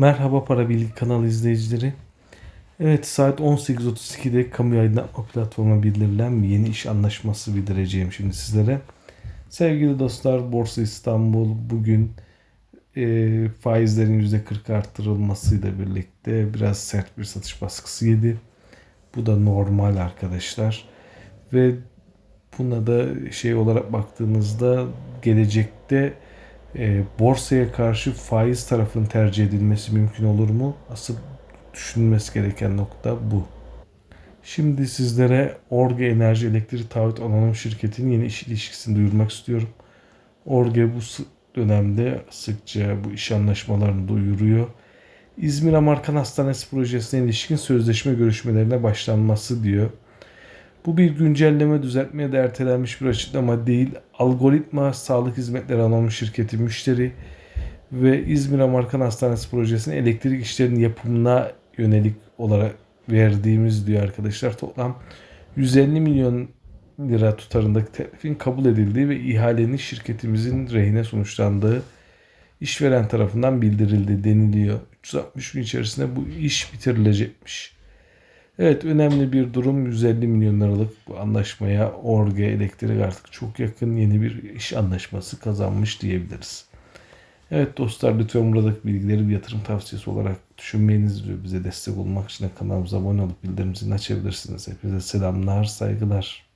Merhaba Para Bilgi kanalı izleyicileri. Evet saat 18.32'de kamu aydınlatma platformuna bildirilen bir yeni iş anlaşması bildireceğim şimdi sizlere. Sevgili dostlar Borsa İstanbul bugün e, faizlerin %40 arttırılmasıyla birlikte biraz sert bir satış baskısı yedi. Bu da normal arkadaşlar. Ve buna da şey olarak baktığımızda gelecekte e, borsaya karşı faiz tarafının tercih edilmesi mümkün olur mu? Asıl düşünülmesi gereken nokta bu. Şimdi sizlere Orge Enerji Elektrik Taahhüt Anonim Şirketi'nin yeni iş ilişkisini duyurmak istiyorum. Orge bu dönemde sıkça bu iş anlaşmalarını duyuruyor. İzmir Amerikan Hastanesi projesine ilişkin sözleşme görüşmelerine başlanması diyor. Bu bir güncelleme düzeltmeye de ertelenmiş bir açıklama değil. Algoritma Sağlık Hizmetleri Anonim Şirketi müşteri ve İzmir Amerikan Hastanesi projesinin elektrik işlerinin yapımına yönelik olarak verdiğimiz diyor arkadaşlar. Toplam 150 milyon lira tutarındaki teklifin kabul edildiği ve ihalenin şirketimizin rehine sonuçlandığı işveren tarafından bildirildi deniliyor. 360 gün içerisinde bu iş bitirilecekmiş. Evet önemli bir durum 150 milyon liralık bu anlaşmaya Orge Elektrik artık çok yakın yeni bir iş anlaşması kazanmış diyebiliriz. Evet dostlar lütfen buradaki bilgileri bir yatırım tavsiyesi olarak düşünmeyiniz ve bize destek olmak için kanalımıza abone olup bildirim açabilirsiniz. Hepinize selamlar, saygılar.